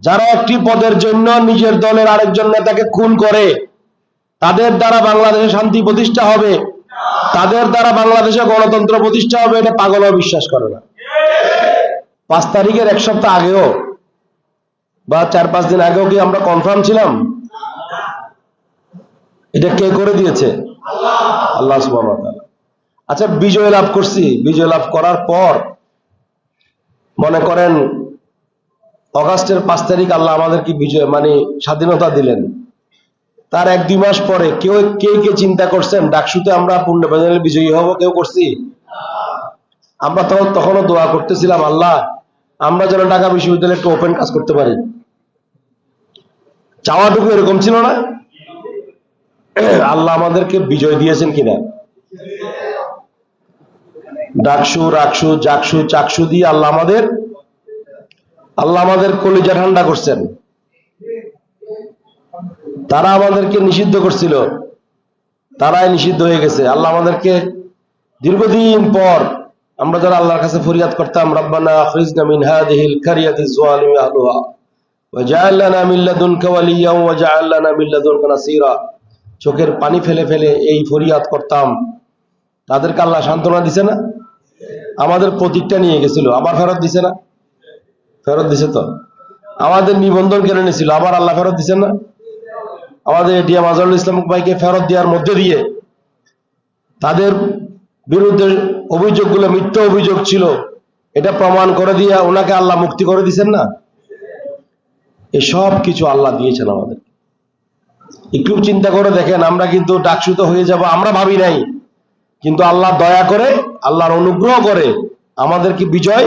যারা একটি পদের জন্য নিজের দলের আরেকজন নেতাকে খুন করে, তাদের দ্বারা বাংলাদেশে শান্তি প্রতিষ্ঠা হবে। তাদের দ্বারা বাংলাদেশে গণতন্ত্র প্রতিষ্ঠা হবে এটা পাগলও বিশ্বাস করে না। পাঁচ তারিখের এক সপ্তাহ আগেও বা চার পাঁচ দিন আগেও কি আমরা কনফার্ম ছিলাম? এটা কে করে দিয়েছে? আল্লাহ আচ্ছা বিজয় লাভ করছি। বিজয় লাভ করার পর মনে করেন অগাস্টের পাঁচ তারিখ আল্লাহ আমাদের কি বিজয় মানে স্বাধীনতা দিলেন। তার এক দুই মাস পরে কেউ, কে কে চিন্তা করছেন, ডাকসুতে আমরা পূর্ণ বিজয়ী হব, কেউ করছি? আমরা তখন, তখনও দোয়া করতেছিলাম, আল্লাহ, আমরা যেন ঢাকা বিশ্ববিদ্যালয়ে একটু ওপেন কাজ করতে পারি। চাওয়াটুকু এরকম ছিল না? আল্লাহ আমাদেরকে বিজয় দিয়েছেন কিনা? ডাকসু রাকসু জাকসু চাকসু দিয়ে আল্লাহ আমাদের আল্লাহ আমাদের কলিজা ঠান্ডা করছেন। তারা আমাদেরকে নিষিদ্ধ করছিল। তারাই নিষিদ্ধ হয়ে গেছে। আল্লাহ আমাদেরকে দীর্ঘদিন পর আমরা যারা আল্লাহর কাছে ফরিয়াদ করতাম, রব্বানা চোখের পানি ফেলে ফেলে এই ফরিয়াদ করতাম। তাদেরকে আল্লাহ সান্ত্বনা দিছে না? আমাদের প্রতীকটা নিয়ে গেছিল, আবার ফেরত দিছে না? ফেরত দিছে তো? আমাদের নিবন্ধন কেড়ে নিয়েছিল আবার আল্লাহ ফেরত দিছেন না? আমাদের এটিএম আজহারুল ইসলাম ভাইকে ফেরত দেওয়ার মধ্যে দিয়ে তাদের বিরুদ্ধে অভিযোগগুলো, মিথ্যা অভিযোগ ছিল, এটা প্রমাণ করে দিয়ে ওনাকে আল্লাহ মুক্তি করে দিছেন না? এই সব কিছু আল্লাহ দিয়েছেন আমাদের একটু চিন্তা করে দেখেন, আমরা কিন্তু ডাকসুত হয়ে যাব, আমরা ভাবি নাই। কিন্তু আল্লাহ দয়া করে, আল্লাহর অনুগ্রহ করে আমাদেরকে বিজয়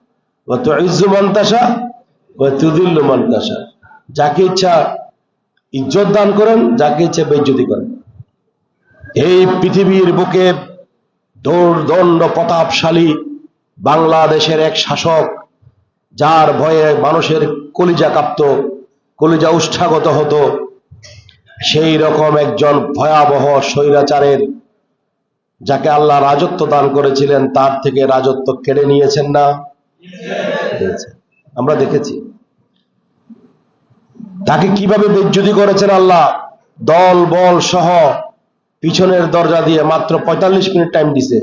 যাকে ইচ্ছা ইজ্জত দান করেন, যাকে ইচ্ছা বেজ্জতি করেন এই পৃথিবীর বুকে দৌর্দণ্ড প্রতাপশালী বাংলাদেশের এক শাসক, যার ভয়ে মানুষের কলিজা কাঁপত, কলিজা উষ্ঠাগত হতো, সেই রকম একজন ভয়াবহ স্বৈরাচারের, যাকে আল্লাহ রাজত্ব দান করেছিলেন, তার থেকে রাজত্ব কেড়ে নিয়েছেন না। আমরা দেখেছি। তাকে কীভাবে বেজ্জুতি করেছেন আল্লাহ? দল, বল সহ পিছনের দরজা দিয়ে মাত্র পঁয়তাল্লিশ মিনিট টাইম দিছে।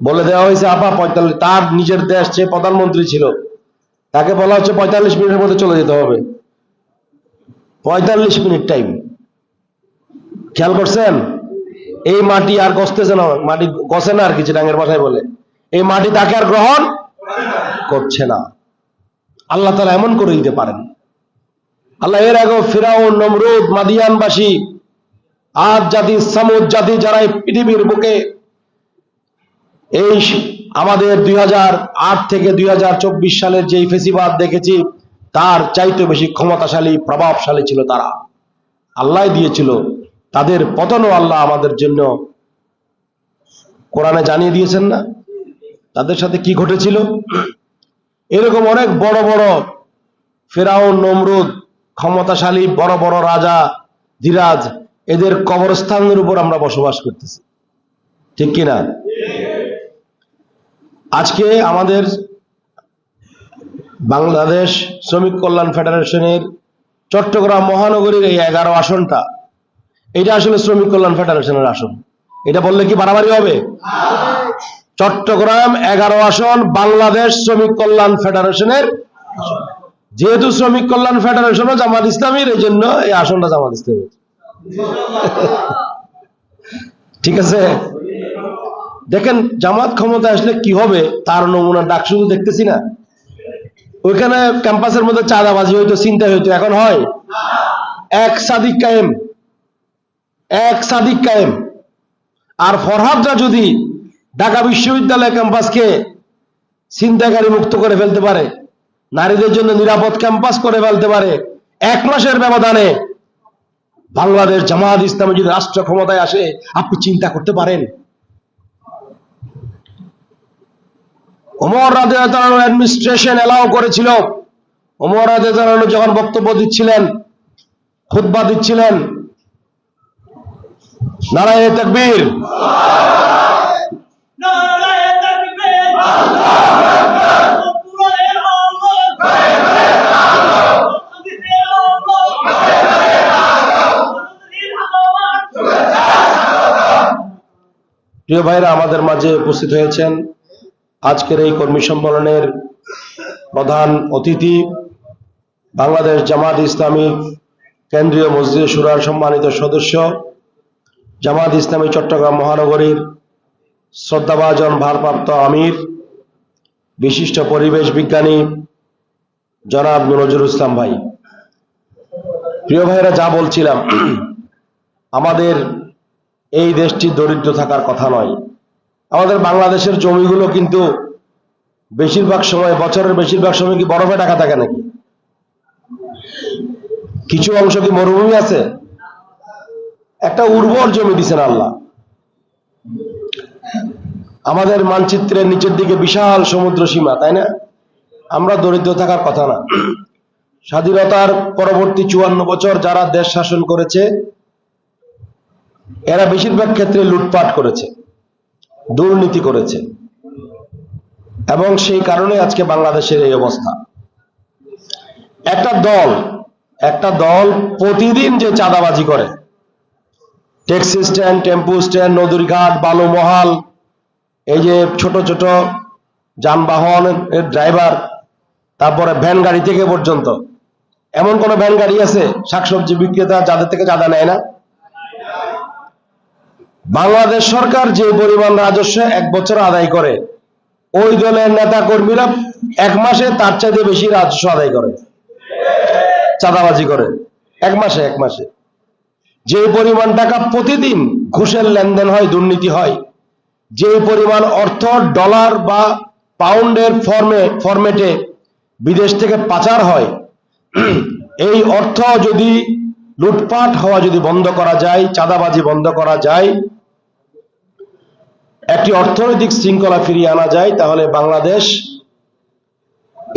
বলে দেওয়া হয়েছে, আপা, পঁয়তাল্লিশ তার নিজের দেশ সে প্রধানমন্ত্রী ছিল, তাকে বলা হচ্ছে পঁয়তাল্লিশ মিনিটের মধ্যে চলে যেতে হবে। পঁয়তাল্লিশ মিনিট টাইম খেয়াল করছেন? এই মাটি আর গসতেছে না, মাটি গসে না আর কি, চিটাঙ্গের ভাষায় বলে। এই মাটি তাকে আর গ্রহণ করছে না। আল্লাহ তারা এমন করে দিতে পারেন। আল্লাহ এর আগেও ফিরাউন, নমরুদ, মাদিয়ানবাসী আজ জাতি, সামুদ জাতি যারা এই পৃথিবীর বুকে এই আমাদের দুই থেকে দুই হাজার চব্বিশ সালের যে ফেসিবাদ দেখেছি, তার চাইতে বেশি ক্ষমতাশালী, প্রভাবশালী ছিল তারা। আল্লাহ দিয়েছিল। তাদের পতনও আল্লাহ আমাদের জন্য কোরআনে জানিয়ে দিয়েছেন না? তাদের সাথে কি ঘটেছিল? এরকম অনেক বড় বড় ফেরাউন, নমরুদ, ক্ষমতাশালী বড় বড় রাজা, ধীরাজ, এদের কবরস্থানের উপর আমরা বসবাস করতেছি। ঠিক কিনা? আজকে আমাদের বাংলাদেশ শ্রমিক কল্যাণ ফেডারেশনের চট্টগ্রাম মহানগরীর এই এগারো আসনটা, এটা আসলে শ্রমিক কল্যাণ ফেডারেশনের আসন। এটা বললে কি বাড়াবাড়ি হবে? চট্টগ্রাম এগারো আসন বাংলাদেশ শ্রমিক কল্যাণ ফেডারেশনের। যেহেতু শ্রমিক কল্যাণ ফেডারেশনও জামাত ইসলামীর, এই জন্য এই আসনটা জামাত ইসলামীর। ঠিক আছে? দেখেন, জামাত ক্ষমতা আসলে কি হবে, তার নমুনা ডাক শুধু দেখতেছি না। ওইখানে ক্যাম্পাসের মধ্যে চাঁদাবাজি হইতো চিন্তা হইতো, এখন হয়। এক সাদিক কায়েম। এক সাদিক কায়েম। আর ফরহাদরা যদি ঢাকা বিশ্ববিদ্যালয় ক্যাম্পাসকে চিন্তাকারী মুক্ত করে ফেলতে পারে। নারীদের জন্য নিরাপদ ক্যাম্পাস করে ফেলতে পারে। এক মাসের ব্যবধানে বাংলাদেশ জামাত ইসলামে যদি রাষ্ট্র ক্ষমতায় আসে, আপনি চিন্তা করতে পারেন। ওমর রাজে অ্যাডমিনিস্ট্রেশন এলাও করেছিল। ওমর রাজে যখন বক্তব্য দিচ্ছিলেন, খুতবা দিচ্ছিলেন নারায়ণ তকবীর। প্রিয় ভাইরা, আমাদের মাঝে উপস্থিত হয়েছেন আজকের এই কর্মী সম্মেলনের প্রধান অতিথি, বাংলাদেশ জামাত ইসলামী কেন্দ্রীয় মসজিদ সুরার সম্মানিত সদস্য, জামাত ইসলামী চট্টগ্রাম মহানগরীর শ্রদ্ধাভাজন ভারপ্রাপ্ত আমির, বিশিষ্ট পরিবেশ বিজ্ঞানী জনাব নজরুল ইসলাম ভাই। প্রিয় ভাইরা যা বলছিলাম, আমাদের এই দেশটি দরিদ্র থাকার কথা নয়। আমাদের বাংলাদেশের জমিগুলো কিন্তু বেশিরভাগ সময়, বছরের বেশিরভাগ সময় কি বরফে ঢাকা থাকে নাকি? কিছু অংশ কি মরুভূমি আছে? একটা উর্বর জমি দিছেন আল্লাহ। আমাদের মানচিত্রের নিচের দিকে বিশাল সমুদ্র সীমা, তাই না? আমরা দরিদ্র থাকার কথা না। স্বাধীনতার পরবর্তী চুয়ান্ন বছর যারা দেশ শাসন করেছে, এরা বেশিরভাগ ক্ষেত্রে লুটপাট করেছে, দুর্নীতি করেছে। এবং সেই কারণে আজকে বাংলাদেশের এই অবস্থা। একটা দল একটা দল প্রতিদিন যে চাঁদাবাজি করে, ট্যাক্সি স্ট্যান্ড, টেম্পু স্ট্যান্ড নদীরঘাট বালুমহাল এই যে ছোট ছোট যানবাহন ড্রাইভার তারপরে ভ্যান গাড়ি থেকে পর্যন্ত, এমন কোন ভ্যান গাড়ি আছে? শাকসবজি বিক্রেতা যাদের থেকে চাঁদা নেয় না? বাংলাদেশ সরকার যে পরিমাণ রাজস্ব এক বছর আদায় করে, ওই দলের নেতা কর্মীরা এক মাসে তার চাইতে বেশি রাজস্ব আদায় করে। চাঁদাবাজি করে। এক মাসে এক মাসে। যে পরিমাণ টাকা প্রতিদিন ঘুষের লেনদেন হয়, দুর্নীতি হয় যে পরিমাণ অর্থ ডলার বা পাউন্ডের ফর্মে ফরম্যাটে বিদেশ থেকে পাচার হয়, এই অর্থ যদি লুটপাট হওয়া যদি বন্ধ করা যায়, চাঁদাবাজি বন্ধ করা যায়, একটি অর্থনৈতিক শৃঙ্খলা ফিরিয়ে আনা যায়, তাহলে বাংলাদেশ,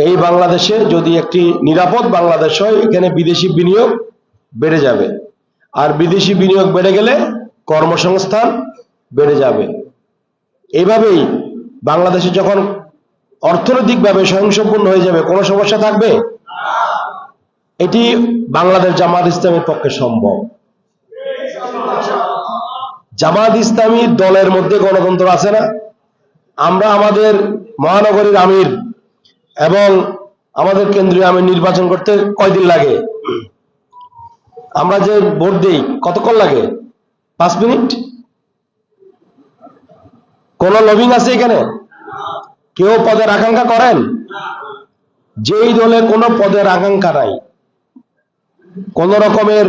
এই বাংলাদেশে যদি একটি নিরাপদ বাংলাদেশ হয়, এখানে বিদেশি বিনিয়োগ বেড়ে যাবে। আর বিদেশি বিনিয়োগ বেড়ে গেলে কর্মসংস্থান বেড়ে যাবে। এইভাবেই বাংলাদেশে যখন অর্থনৈতিকভাবে স্বয়ংসম্পূর্ণ হয়ে যাবে, কোনো সমস্যা থাকবে? এটি বাংলাদেশ জামাত ইসলামের পক্ষে সম্ভব। জামাত ইসলামী দলের মধ্যে গণতন্ত্র আছে না? আমরা আমাদের মহানগরীর আমির এবং আমাদের কেন্দ্রীয় আমির নির্বাচন করতে কয়দিন লাগে? আমরা যে ভোট দিই, কতক্ষণ লাগে? পাঁচ মিনিট? কোন লবিং আছে এখানে? কেউ পদের আকাঙ্ক্ষা করেন? যেই দলে কোনো পদের আকাঙ্ক্ষা নাই। কোন রকমের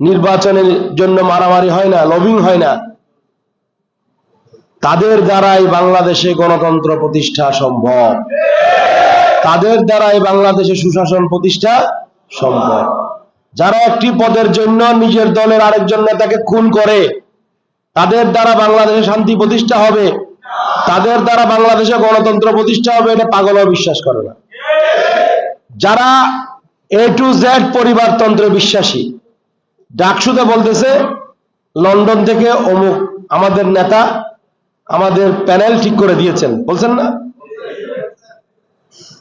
নির্বাচনের জন্য মারামারি হয় না লবিং হয় না। তাদের দ্বারাই বাংলাদেশে গণতন্ত্র প্রতিষ্ঠা সম্ভব। তাদের দ্বারাই বাংলাদেশে সুশাসন প্রতিষ্ঠা সম্ভব। যারা একটি পদের জন্য নিজের দলের আরেকজন নেতাকে খুন করে তাদের দ্বারা বাংলাদেশে শান্তি প্রতিষ্ঠা হবে। তাদের দ্বারা বাংলাদেশে গণতন্ত্র প্রতিষ্ঠা হবে, এটা পাগলও বিশ্বাস করে না। যারা এ টু জেড পরিবারতন্ত্রে বিশ্বাসী ডাকসুদে বলতেছে, লন্ডন থেকে অমুক আমাদের নেতা আমাদের প্যানেল ঠিক করে দিয়েছেন। বলছেন না?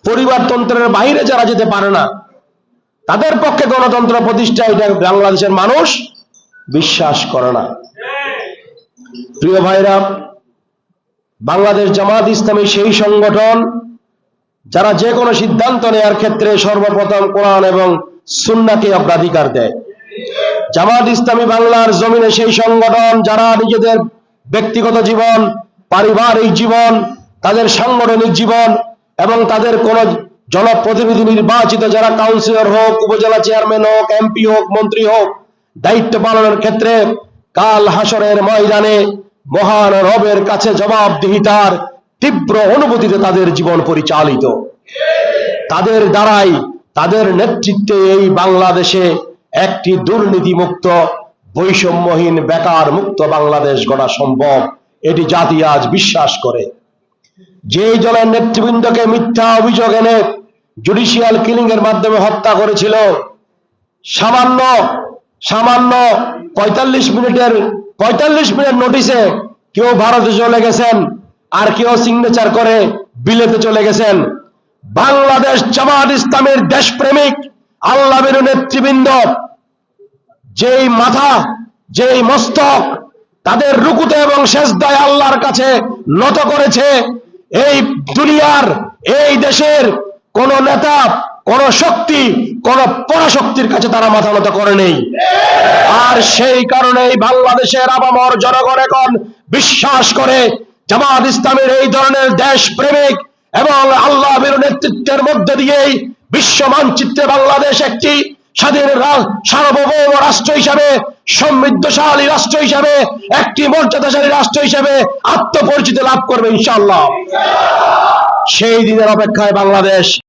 পরিবারতন্ত্রের বাইরে যারা যেতে পারে না, তাদের পক্ষে গণতন্ত্র প্রতিষ্ঠা, এটা বাংলাদেশের মানুষ বিশ্বাস করে না। প্রিয় ভাইরা, বাংলাদেশ জামাত ইসলামী সেই সংগঠন, যারা যে কোনো সিদ্ধান্ত নেওয়ার ক্ষেত্রে সর্বপ্রথম কোরআন এবং সুন্নাকে অগ্রাধিকার দেয়। জামাত ইসলামী বাংলার জমিনে সেই সংগঠন, যারা নিজেদের ব্যক্তিগত জীবন, পারিবারিক জীবন, তাদের সাংগঠনিক জীবন এবং তাদের কোন জনপ্রতিনিধি নির্বাচিত, যারা কাউন্সিলর হোক, উপজেলা চেয়ারম্যান হোক, এমপি হোক, মন্ত্রী হোক, দায়িত্ব পালনের ক্ষেত্রে কাল হাসরের ময়দানে মহান রবের কাছে জবাবদিহিতার তীব্র অনুভূতিতে তাদের জীবন পরিচালিত। তাদের দ্বারাই তাদের নেতৃত্বে এই বাংলাদেশে একটি দুর্নীতিমুক্ত, বৈষম্যহীন, বেকার মুক্ত বাংলাদেশ গড়া সম্ভব, এটি জাতি আজ বিশ্বাস করে। যেই দলের নেতৃবৃন্দকে মিথ্যা অভিযোগ এনে জুডিশিয়াল কিলিং এর মাধ্যমে হত্যা করেছিল, সামান্য সামান্য পঁয়তাল্লিশ মিনিটের পঁয়তাল্লিশ মিনিট নোটিশে কেউ ভারতে চলে গেছেন, আর কেউ সিগনেচার করে বিলেতে চলে গেছেন। বাংলাদেশ জামাত ইসলামের দেশপ্রেমিক আল্লাহ নেতৃবৃন্দ, যেই মাথা, যেই মস্তক, তাদের রুকুতে এবং শেষদায় আল্লাহর কাছে নত করেছে, এই দুনিয়ার, এই দেশের কোন নেতা কোন শক্তি, কোন পরাশক্তির কাছে তারা মাথা নত করে নেই। আর সেই কারণেই বাংলাদেশের আবামর জনগণ এখন বিশ্বাস করে জামাত ইসলামের এই ধরনের দেশ প্রেমিক এবং আল্লাহ নেতৃত্বের মধ্যে দিয়েই বিশ্ব মানচিত্রে বাংলাদেশ একটি স্বাধীন সার্বভৌম রাষ্ট্র হিসাবে, সমৃদ্ধশালী রাষ্ট্র হিসাবে, একটি মর্যাদাশালী রাষ্ট্র হিসাবে আত্মপরিচিতি লাভ করবে ইনশাল্লাহ সেই দিনের অপেক্ষায় বাংলাদেশ